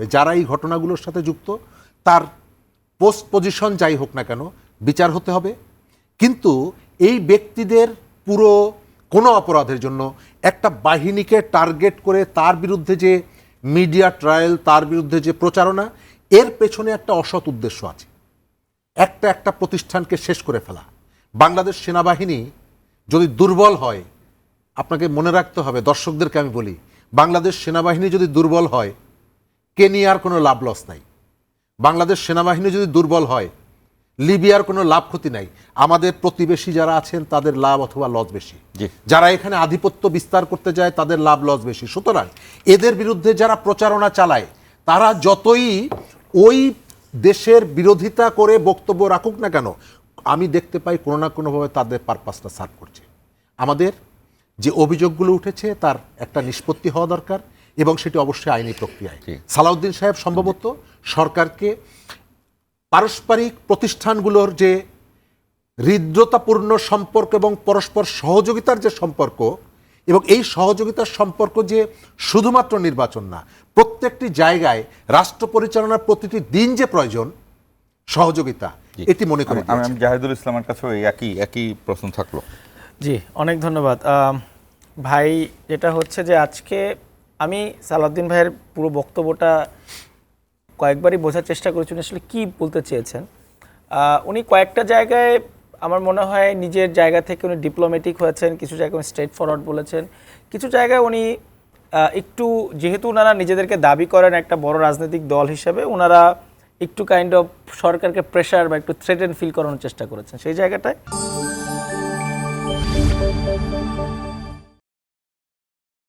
হবে। যারা এই ঘটনাগুলোর সাথে যুক্ত, তার পোস্ট পজিশন যাই হোক না কেন, বিচার হতে হবে। কিন্তু এই ব্যক্তিদের পুরো কোনো অপরাধের জন্য একটা বাহিনীকে টার্গেট করে তার বিরুদ্ধে যে মিডিয়া ট্রায়াল তার বিরুদ্ধে যে প্রচারণা, এর পেছনে একটা অসৎ উদ্দেশ্য আছে। একটা একটা প্রতিষ্ঠানকে শেষ করে ফেলা। বাংলাদেশ সেনাবাহিনী যদি দুর্বল হয়, আপনাকে মনে রাখতে হবে, দর্শকদেরকে আমি বলি, বাংলাদেশ সেনাবাহিনী যদি দুর্বল হয় কেনিয়ার কোনো লাভ লস নাই। বাংলাদেশ সেনাবাহিনী যদি দুর্বল হয় লিবিয়ার কোনো লাভ ক্ষতি নাই। আমাদের প্রতিবেশী যারা আছেন তাদের লাভ অথবা লস বেশি। যারা এখানে আধিপত্য বিস্তার করতে যায় তাদের লাভ লস বেশি। সুতরাং এদের বিরুদ্ধে যারা প্রচারণা চালায় তারা যতই ওই দেশের বিরোধিতা করে বক্তব্য রাখুক না কেন আমি দেখতে পাই কোনো না কোনোভাবে তাদের পারপাসটা সার্ভ করছে। আমাদের যে অভিযোগগুলো উঠেছে তার একটা নিষ্পত্তি হওয়া দরকার। এবং সেটি অবশ্যই আইনি প্রক্রিয়ায়। সালাউদ্দিন সাহেব সম্ভবত সরকারকে পারস্পরিক প্রতিষ্ঠানগুলোর যে হৃদ্রতাপূর্ণ সম্পর্ক এবং পরস্পর সহযোগিতার যে সম্পর্ক এবং এই সহযোগিতার সম্পর্ক যে শুধুমাত্র নির্বাচন না প্রত্যেকটি জায়গায় রাষ্ট্র পরিচালনার প্রতিটি দিন যে প্রয়োজন সহযোগিতা এটি মনে করি আমি আমি জাহিদুল ইসলামের কাছেও এই একই একই প্রশ্ন থাকল। জি অনেক ধন্যবাদ। ভাই যেটা হচ্ছে যে আজকে আমি সালাউদ্দিন ভাইয়ের পুরো বক্তব্যটা কয়েকবারই বোঝার চেষ্টা করেছি, উনি আসলে কী বলতে চেয়েছেন। উনি কয়েকটা জায়গায় আমার মনে হয় নিজের জায়গা থেকে উনি ডিপ্লোম্যাটিক হয়েছেন, কিছু জায়গায় উনি স্ট্রেট ফরওয়ার্ড বলেছেন। কিছু জায়গায় উনি একটু যেহেতু ওনারা নিজেদেরকে দাবি করেন একটা বড় রাজনৈতিক দল হিসেবে ওনারা একটু কাইন্ড অফ সরকারকে প্রেশার বা একটু থ্রেটেন ফিল করানোর চেষ্টা করেছেন। সেই জায়গাটায়